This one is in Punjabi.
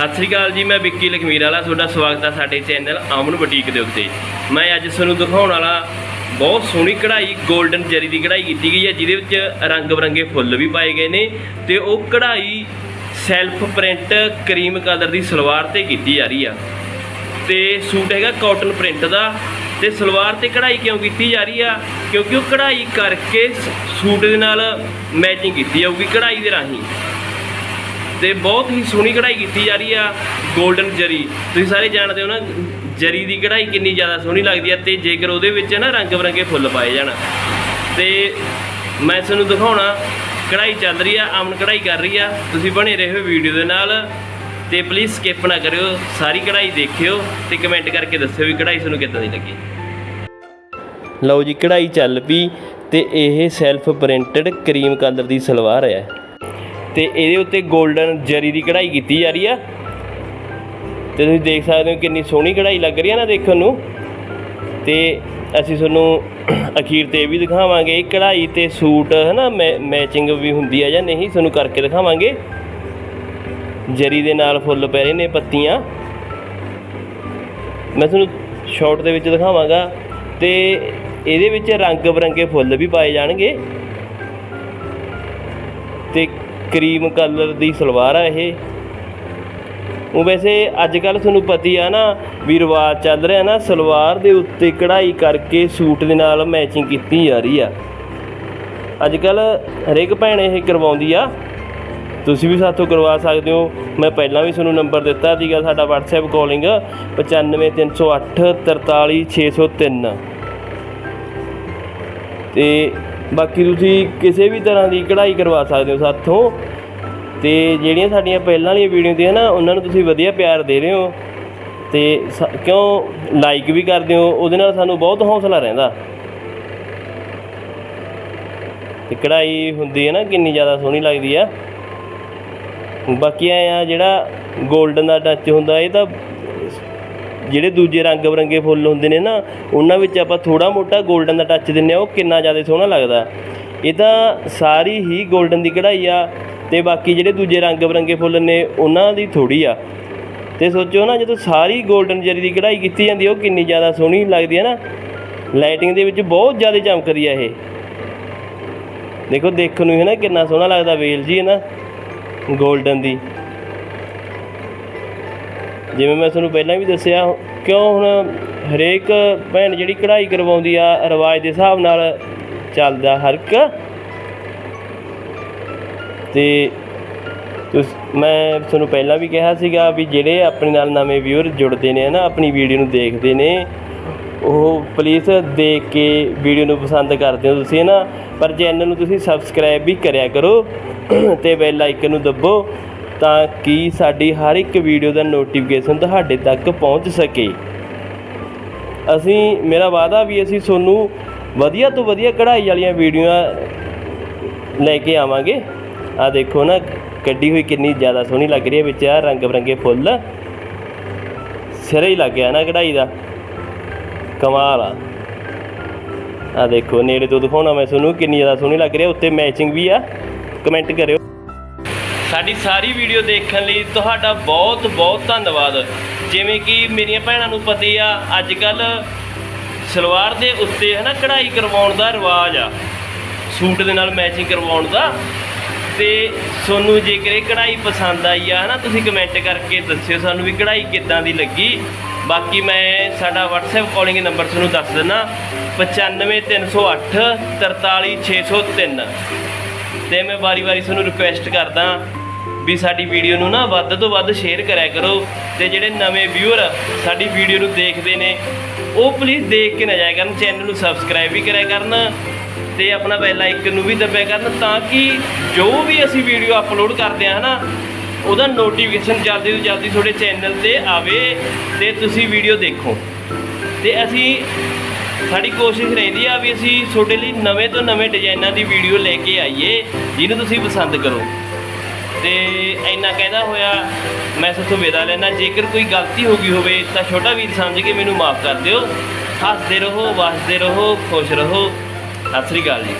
ਸਤਿ ਸ੍ਰੀ ਅਕਾਲ ਜੀ, ਮੈਂ ਵਿੱਕੀ ਲਖਮੀਰ ਵਾਲਾ, ਤੁਹਾਡਾ ਸਵਾਗਤ ਹੈ ਸਾਡੇ ਚੈਨਲ ਅਮਨ ਬੁਟੀਕ ਦੇ ਉੱਤੇ। ਮੈਂ ਅੱਜ ਤੁਹਾਨੂੰ ਦਿਖਾਉਣ ਵਾਲਾ ਬਹੁਤ ਸੋਹਣੀ ਕਢਾਈ 골ਡਨ ਜਰੀ ਦੀ ਕਢਾਈ ਕੀਤੀ ਗਈ ਹੈ, ਜਿਹਦੇ ਵਿੱਚ ਰੰਗ ਬਰੰਗੇ ਫੁੱਲ ਵੀ ਪਾਏ ਗਏ ਨੇ ਤੇ ਉਹ ਕਢਾਈ ਸੈਲਫ ਪ੍ਰਿੰਟ ਕਰੀਮ ਕਲਰ ਦੀ ਸਲਵਾਰ ਤੇ ਕੀਤੀ ਜਾ ਰਹੀ ਆ। ਤੇ ਸੂਟ ਹੈਗਾ ਕਾਟਨ ਪ੍ਰਿੰਟ ਦਾ ਤੇ ਸਲਵਾਰ ਤੇ ਕਢਾਈ ਕਿਉਂ ਕੀਤੀ ਜਾ ਰਹੀ ਆ? ਕਿਉਂਕਿ ਉਹ ਕਢਾਈ ਕਰਕੇ ਸ- ਸੂਟ ਦੇ ਨਾਲ ਮੈਚਿੰਗ ਕੀਤੀ ਜਾਊਗੀ ਕਢਾਈ ਦੇ ਰਾਹੀਂ। ਤੇ ਬਹੁਤ ਹੀ ਸੋਹਣੀ ਕਢਾਈ ਕੀਤੀ ਜਾ ਰਹੀ ਆ 골ਡਨ ਜਰੀ। ਤੁਸੀਂ ਸਾਰੇ ਜਾਣਦੇ ਹੋ ਨਾ, ਜਰੀ ਦੀ ਕਢਾਈ ਕਿੰਨੀ ਜ਼ਿਆਦਾ ਸੋਹਣੀ ਲੱਗਦੀ ਆ ਤੇ ਜੇਕਰ ਉਹਦੇ ਵਿੱਚ ਨਾ ਰੰਗ ਬਰੰਗੇ ਫੁੱਲ ਪਾਏ ਜਾਣ। ਤੇ ਮੈਂ ਤੁਹਾਨੂੰ ਦਿਖਾਉਣਾ, ਕਢਾਈ ਚੱਲ ਰਹੀ ਆ ਅਮਨ ਕਢਾਈ ਕਰ ਰਹੀ ਆ। ਤੁਸੀਂ ਬਣੇ ਰਹੋ ਵੀਡੀਓ ਦੇ ਨਾਲ। ਤੇ ਪਲੀਜ਼ ਸਕਿਪ ਨਾ ਕਰਿਓ, ਸਾਰੀ ਕਢਾਈ ਦੇਖਿਓ ਤੇ ਕਮੈਂਟ ਕਰਕੇ ਦੱਸਿਓ ਵੀ ਕਢਾਈ ਤੁਹਾਨੂੰ ਕਿੱਦਾਂ ਦੀ ਲੱਗੀ। ਲਓ ਜੀ, ਕਢਾਈ ਚੱਲ ਪਈ ਤੇ ਇਹ ਸੈਲਫ ਪ੍ਰਿੰਟਡ ਕਰੀਮ ਕਲਰ ਦੀ ਸਲਵਾਰ ਹੈ। ਤੇ ਇਹਦੇ ਉੱਤੇ 골ਡਨ ਜਰੀ ਦੀ ਕਢਾਈ ਕੀਤੀ ਜਾ ਰਹੀ ਆ। ਤੇ ਤੁਸੀਂ ਦੇਖ ਸਕਦੇ ਹੋ ਕਿੰਨੀ ਸੋਹਣੀ ਕਢਾਈ ਲੱਗ ਰਹੀ ਹੈ ਨਾ ਦੇਖਣ ਨੂੰ। ਤੇ ਅਸੀਂ ਤੁਹਾਨੂੰ ਅਖੀਰ ਤੇ ਇਹ ਵੀ ਦਿਖਾਵਾਂਗੇ ਕਢਾਈ ਤੇ ਸੂਟ, ਹਨਾ ਮੈਚਿੰਗ ਵੀ ਹੁੰਦੀ ਆ ਜਾਂ ਨਹੀਂ, ਤੁਹਾਨੂੰ ਕਰਕੇ ਦਿਖਾਵਾਂਗੇ। ਜਰੀ ਦੇ ਨਾਲ ਫੁੱਲ ਪੈ ਰਹੇ ਨੇ ਪੱਤੀਆਂ। ਮੈਂ ਤੁਹਾਨੂੰ ਸ਼ਾਰਟ ਦੇ ਵਿੱਚ ਦਿਖਾਵਾਂਗਾ। ਤੇ ਇਹਦੇ ਵਿੱਚ ਰੰਗ ਬਰੰਗੇ ਫੁੱਲ ਵੀ ਪਾਏ ਜਾਣਗੇ। ਤੇ ਕਰੀਮ ਕਲਰ ਦੀ ਸਲਵਾਰ ਆ ਇਹ। ਉਹ ਵੈਸੇ ਅੱਜ ਕੱਲ ਤੁਹਾਨੂੰ ਪਤੀ ਆ ਨਾ, ਵੀ ਰਿਵਾਜ ਚੱਲ ਰਿਹਾ ਨਾ, ਸਲਵਾਰ ਦੇ ਉੱਤੇ ਕਢਾਈ ਕਰਕੇ ਸੂਟ ਦੇ ਨਾਲ ਮੈਚਿੰਗ ਕੀਤੀ ਜਾ ਰਹੀ ਆ। ਅੱਜ ਕੱਲ ਹਰੇਕ ਭੈਣ ਇਹ ਕਰਵਾਉਂਦੀ ਆ। ਤੁਸੀਂ ਵੀ ਸਾਥੋਂ ਕਰਵਾ ਸਕਦੇ ਹੋ। ਮੈਂ ਪਹਿਲਾਂ ਵੀ ਤੁਹਾਨੂੰ ਨੰਬਰ ਦਿੱਤਾ ਸੀਗਾ ਸਾਡਾ WhatsApp ਕਾਲਿੰਗ 95308 43603 ਤੇ ਬਾਕੀ ਤੁਸੀਂ ਕਿਸੇ ਵੀ ਤਰ੍ਹਾਂ ਦੀ ਕਢਾਈ ਕਰਵਾ ਸਕਦੇ ਹੋ ਸਾਥੋਂ। ਤੇ ਜਿਹੜੀਆਂ ਸਾਡੀਆਂ ਪਹਿਲਾਂ ਵਾਲੀਆਂ ਵੀਡੀਓ ਦੀਆਂ ਨਾ, ਉਹਨਾਂ ਨੂੰ ਤੁਸੀਂ ਵਧੀਆ ਪਿਆਰ ਦੇ ਰਹੇ ਹੋ। ਤੇ ਸ- ਕਿਉਂ ਲਾਈਕ ਵੀ ਕਰਦੇ ਹੋ, ਉਹਦੇ ਨਾਲ ਸਾਨੂੰ ਬਹੁਤ ਹੌਸਲਾ ਰਹਿੰਦਾ। ਤੇ ਕਢਾਈ ਹੁੰਦੀ ਹੈ ਨਾ, ਕਿੰਨੀ ਜ਼ਿਆਦਾ ਸੋਹਣੀ ਲੱਗਦੀ ਆ। ਬਾਕੀ ਐ ਆ, ਜਿਹੜਾ 골ਡਨ ਦਾ ਟੱਚ ਹੁੰਦਾ, ਇਹ ਤਾਂ ਜਿਹੜੇ ਦੂਜੇ ਰੰਗ ਬਰੰਗੇ ਫੁੱਲ ਹੁੰਦੇ ਨੇ ਨਾ, ਉਹਨਾਂ ਵਿੱਚ ਆਪਾਂ ਥੋੜਾ ਮੋਟਾ 골ਡਨ ਦਾ ਟੱਚ ਦਿੰਨੇ ਆ ਉਹ ਕਿੰਨਾ ਜ਼ਿਆਦਾ ਸੋਹਣਾ ਲੱਗਦਾ। ਇਹ ਤਾਂ ਸਾਰੀ ਹੀ 골ਡਨ ਦੀ ਕਢਾਈ ਆ, ਤੇ ਬਾਕੀ ਜਿਹੜੇ ਦੂਜੇ ਰੰਗ ਬਰੰਗੇ ਫੁੱਲ ਨੇ, ਉਹਨਾਂ ਦੀ ਥੋੜੀ ਆ। ਤੇ ਸੋਚੋ ਨਾ, ਜਦੋਂ ਸਾਰੀ 골ਡਨ ਜਰੀ ਦੀ ਕਢਾਈ ਕੀਤੀ ਜਾਂਦੀ ਉਹ ਕਿੰਨੀ ਜ਼ਿਆਦਾ ਸੋਹਣੀ ਲੱਗਦੀ ਹੈ ਨਾ। ਲਾਈਟਿੰਗ ਦੇ ਵਿੱਚ ਬਹੁਤ ਜ਼ਿਆਦਾ ਚਮਕਦੀ ਆ ਇਹ। ਦੇਖੋ, ਦੇਖਣ ਨੂੰ ਹੀ ਨਾ ਕਿੰਨਾ ਸੋਹਣਾ ਲੱਗਦਾ ਵੇਲ ਜੀ ਹੈ ਨਾ 골ਡਨ ਦੀ। ਜਿਵੇਂ ਮੈਂ ਤੁਹਾਨੂੰ ਪਹਿਲਾਂ ਵੀ ਦੱਸਿਆ, ਕਿਉਂ ਹੁਣ ਹਰੇਕ ਭੈਣ ਜਿਹੜੀ ਕਢਾਈ ਕਰਵਾਉਂਦੀ ਆ, ਰਿਵਾਜ ਦੇ ਹਿਸਾਬ ਨਾਲ ਚੱਲਦਾ ਹਰ ਇੱਕ। ਤੇ ਤੁਸ- ਮੈਂ ਤੁਹਾਨੂੰ ਪਹਿਲਾਂ ਵੀ ਕਿਹਾ ਸੀਗਾ ਵੀ ਜਿਹੜੇ ਆਪਣੇ ਨਾਲ ਨਵੇਂ ਵਿਊਅਰ ਜੁੜਦੇ ਨੇ ਨਾ ਆਪਣੀ ਵੀਡੀਓ ਨੂੰ ਦੇਖਦੇ ਨੇ, ਉਹ ਪਲੀਜ਼ ਦੇਖ ਕੇ ਵੀਡੀਓ ਨੂੰ ਪਸੰਦ ਕਰਦੇ ਹੋ ਤੁਸੀਂ ਨਾ ਪਰ ਚੈਨਲ ਨੂੰ ਤੁਸੀਂ ਸਬਸਕ੍ਰਾਈਬ ਵੀ ਕਰਿਆ ਕਰੋ ਤੇ ਬੈਲ ਆਈਕਨ ਨੂੰ ਦੱਬੋ। ਤਾਂ ਕਿ ਸਾਡੀ ਹਰ ਇੱਕ ਵੀਡੀਓ ਦਾ ਨੋਟੀਫਿਕੇਸ਼ਨ ਤੁਹਾਡੇ ਤੱਕ ਪਹੁੰਚ ਸਕੇ? ਅਸੀਂ, ਮੇਰਾ ਵਾਅਦਾ ਵੀ ਅਸੀਂ ਤੁਹਾਨੂੰ ਵਧੀਆ ਤੋਂ ਵਧੀਆ ਕਢਾਈ ਵਾਲੀਆਂ ਵੀਡੀਓਆਂ ਲੈ ਕੇ ਆਵਾਂਗੇ। ਆ ਦੇਖੋ ਨਾ, ਕੱਢੀ ਹੋਈ ਕਿੰਨੀ ਜ਼ਿਆਦਾ ਸੋਹਣੀ ਲੱਗ ਰਹੀ ਹੈ, ਵਿੱਚ ਆ ਰੰਗ ਬਰੰਗੇ ਫੁੱਲ। ਸਿਰੇ ਹੀ ਲੱਗ ਗਿਆ ਨਾ ਕਢਾਈ ਦਾ। ਕਮਾਲ ਆ। ਆ ਦੇਖੋ, ਨੇੜੇ ਤੋਂ ਦਿਖਾਉਣਾ ਮੈਂ ਤੁਹਾਨੂੰ ਕਿੰਨੀ ਜ਼ਿਆਦਾ ਸੋਹਣੀ ਲੱਗ ਰਹੀ ਹੈ, ਉੱਤੇ ਮੈਚਿੰਗ ਵੀ ਆ। ਕਮੈਂਟ ਕਰਿਓ। ਸਾਡੀ ਸਾਰੀ ਵੀਡੀਓ ਦੇਖਣ ਲਈ ਤੁਹਾਡਾ ਬਹੁਤ ਬਹੁਤ ਧੰਨਵਾਦ। ਜਿਵੇਂ ਕਿ ਮੇਰੀਆਂ ਭੈਣਾਂ ਨੂੰ ਪਤਾ ਹੀ ਆ ਅੱਜ ਕੱਲ ਸਲਵਾਰ ਦੇ ਉੱਤੇ ਹੈ ਨਾ ਕਢਾਈ ਕਰਵਾਉਣ ਦਾ ਰਿਵਾਜ ਆ। ਸੂਟ ਦੇ ਨਾਲ ਮੈਚਿੰਗ ਕਰਵਾਉਣ ਦਾ। ਤੇ ਤੁਹਾਨੂੰ ਜੇਕਰ ਇਹ ਕਢਾਈ ਪਸੰਦ ਆਈ ਆ ਹਨਾ, ਤੁਸੀਂ ਕਮੈਂਟ ਕਰਕੇ ਦੱਸਿਓ ਸਾਨੂੰ ਵੀ ਕਢਾਈ ਕਿੱਦਾਂ ਦੀ ਲੱਗੀ। ਬਾਕੀ ਮੈਂ ਸਾਡਾ WhatsApp ਕਾਲਿੰਗ ਨੰਬਰ ਤੁਹਾਨੂੰ ਦੱਸ ਦਿੰਦਾ 95308 43603 ਤੇ ਮੈਂ ਵਾਰੀ-ਵਾਰੀ ਤੁਹਾਨੂੰ ਰਿਕੁਐਸਟ ਕਰਦਾ। ਵੀ ਸਾਡੀ ਵੀਡੀਓ ਨੂੰ ਨਾ ਵੱਧ ਤੋਂ ਵੱਧ ਸ਼ੇਅਰ ਕਰਿਆ ਕਰੋ ਤੇ ਜਿਹੜੇ ਨਵੇਂ ਵਿਊਅਰ ਸਾਡੀ ਵੀਡੀਓ ਨੂੰ ਦੇਖਦੇ ਨੇ, ਉਹ ਪਲੀਜ਼ ਦੇਖ ਕੇ ਨਾ ਜਾਇਆ ਕਰਨ ਚੈਨਲ ਨੂੰ ਸਬਸਕ੍ਰਾਈਬ ਵੀ ਕਰਿਆ ਕਰਨ ਤੇ ਆਪਣਾ ਬੈਲ ਆਈਕਨ ਨੂੰ ਵੀ ਦਬਿਆ ਕਰਨ ਤਾਂ ਕਿ ਜੋ ਵੀ ਅਸੀਂ ਵੀਡੀਓ ਅਪਲੋਡ ਕਰਦੇ ਹਾਂ ਨਾ ਉਹਦਾ ਨੋਟੀਫਿਕੇਸ਼ਨ ਜਲਦੀ ਤੋਂ ਜਲਦੀ ਤੁਹਾਡੇ ਚੈਨਲ ਤੇ ਆਵੇ ਤੇ ਤੁਸੀਂ ਵੀਡੀਓ ਦੇਖੋ। ਤੇ ਅਸੀਂ ਸਾਡੀ ਕੋਸ਼ਿਸ਼ ਰਹਿੰਦੀ ਆ ਵੀ ਅਸੀਂ ਤੁਹਾਡੇ ਲਈ ਨਵੇਂ ਤੋਂ ਨਵੇਂ ਡਿਜ਼ਾਈਨਾਂ ਦੀ ਵੀਡੀਓ ਲੈ ਕੇ ਆਈਏ, ਜਿਹਨੂੰ ਤੁਸੀਂ ਪਸੰਦ ਕਰੋ। ਤੇ ਇੰਨਾ ਕਹਿੰਦਾ ਹੋਇਆ, ਮੈਂ ਸਭ ਵਿਦਾ ਲੈਣਾ ਜੇਕਰ ਕੋਈ ਗਲਤੀ ਹੋ ਗਈ ਹੋਵੇ ਤਾਂ ਛੋਟਾ ਵੀਰ ਸਮਝ ਕੇ ਮੈਨੂੰ ਮਾਫ ਕਰ ਦਿਓ। ਹੱਸਦੇ ਰਹੋ ਵਸਦੇ ਰਹੋ, ਖੁਸ਼ ਰਹੋ। ਸਤਿ ਸ੍ਰੀ ਅਕਾਲ ਜੀ।